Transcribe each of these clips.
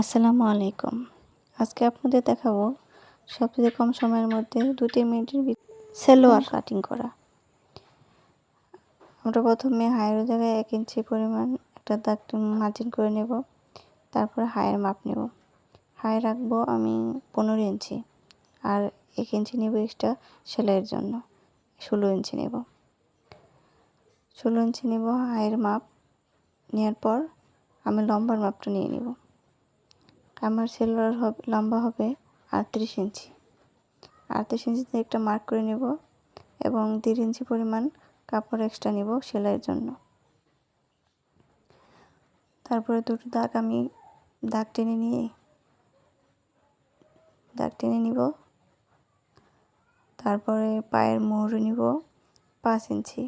আসসালামু আলাইকুম। আজকে আপনাদের দেখাবো সবচেয়ে কম সময়ের মধ্যে দু তিন মিনিটের সেলোয়ার কাটিং করা। আমরা প্রথমে হায়ের জায়গায় এক ইঞ্চি পরিমাণ একটা দাগ মার্জিন করে নেব। তারপরে হায়ের মাপ নেব। হাই রাখব আমি পনেরো ইঞ্চি আর এক ইঞ্চি নেব এক্সট্রা সেলাইয়ের জন্য। ষোলো ইঞ্চি নেব। ষোলো ইঞ্চি নেব হায়ের মাপ। নেওয়ার পর আমি লম্বার মাপটা নিয়ে নেব। আমার সেলোয়ার হবে, লম্বা হবে আটত্রিশ ইঞ্চি। আটত্রিশ ইঞ্চিতে একটা মার্ক করে নেব এবং দেড় ইঞ্চি পরিমাণ কাপড় এক্সট্রা নেব সেলাইয়ের জন্য। তারপরে দুটো দাগ আমি দাগ টেনে নিয়ে, দাগ টেনে নিব। তারপরে পায়ের মোহর নিব পাঁচ ইঞ্চি।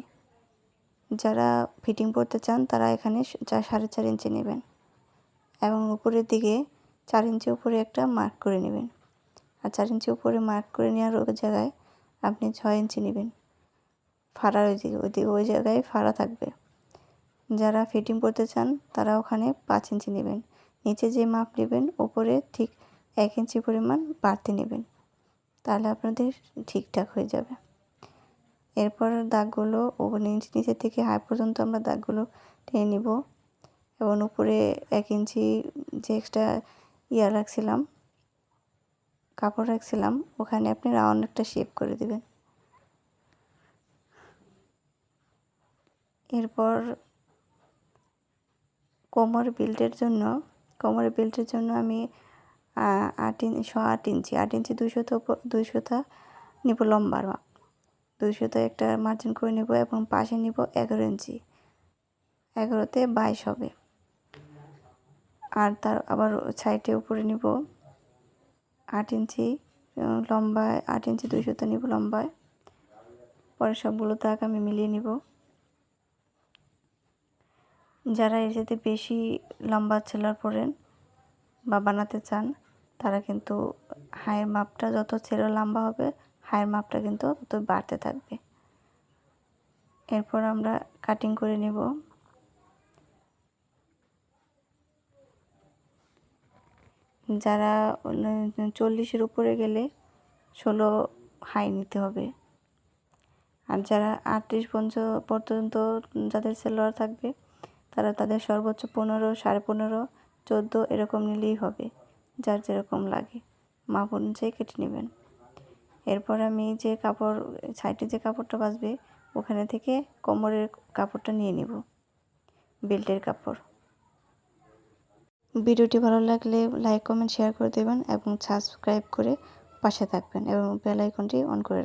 যারা ফিটিং পরতে চান তারা এখানে চার সাড়ে চার ইঞ্চি নেবেন। এবং উপরের দিকে চার ইঞ্চি উপরে একটা মার্ক করে নেবেন। আর চার ইঞ্চি উপরে মার্ক করে নেওয়ার ওই জায়গায় আপনি ছয় ইঞ্চি নেবেন। ফাড়ার ওই দিকে ওই দিকে, ওই জায়গায় ফাড়া থাকবে। যারা ফিটিং করতে চান, তারা ওখানে পাঁচ ইঞ্চি নেবেন। নিচে যে মাপ নেবেন, ওপরে ঠিক এক ইঞ্চি পরিমাণ বাড়তি নেবেন। তাহলে আপনাদের ঠিকঠাক হয়ে যাবে। এরপর দাগগুলো নিচে নিচে থেকে হাই পর্যন্ত আমরা দাগগুলো টেনে নিব। এবং উপরে এক ইঞ্চি যে এক্সট্রা ইয়া রাখছিলাম, কাপড় রাখছিলাম, ওখানে আপনি রাউন্ড একটা শেপ করে দেবেন। এরপর কোমর বেল্টের জন্য কোমরের বেল্টের জন্য আমি আট ইঞ্চি আট ইঞ্চি আট ইঞ্চি দুইশোতে দুইশোটা নিব লম্বার মাপ দুইশোতে একটা মার্জিন করে নিব এবং পাশে নিব এগারো ইঞ্চি। এগারোতে বাইশ হবে। আর তার আবার সাইডে উপরে নিব আট ইঞ্চি লম্বায় আট ইঞ্চি দুই দুইশোতে নিব লম্বায়। পরে সবগুলো দাগ আমি মিলিয়ে নিব। যারা এর সাথে বেশি লম্বা ছেলার পরেন বা বানাতে চান, তারা কিন্তু হায়ের মাপটা যত ছেলে লম্বা হবে, হায়ের মাপটা কিন্তু তত বাড়তে থাকবে। এরপর আমরা কাটিং করে নিব। যারা চল্লিশের উপরে গেলে ষোলো হাই নিতে হবে। আর যারা আটত্রিশ পঞ্চ পর্যন্ত যাদের সেলোয়ার থাকবে, তারা তাদের সর্বোচ্চ পনেরো, সাড়ে পনেরো, চোদ্দ এরকম নিলেই হবে, যার যেরকম লাগে। মাপ অনুযায়ী কেটে নেবেন। এরপর আমি যে কাপড় সাইডে যে কাপড়টা বাঁচবে, ওখানে থেকে কোমরের কাপড়টা নিয়ে নেব। বেল্টের কাপড়। ভিডিওটি ভালো লাগলে লাইক, কমেন্ট, শেয়ার করে দেবেন এবং সাবস্ক্রাইব করে পাশে থাকবেন এবং বেল আইকনটি অন করে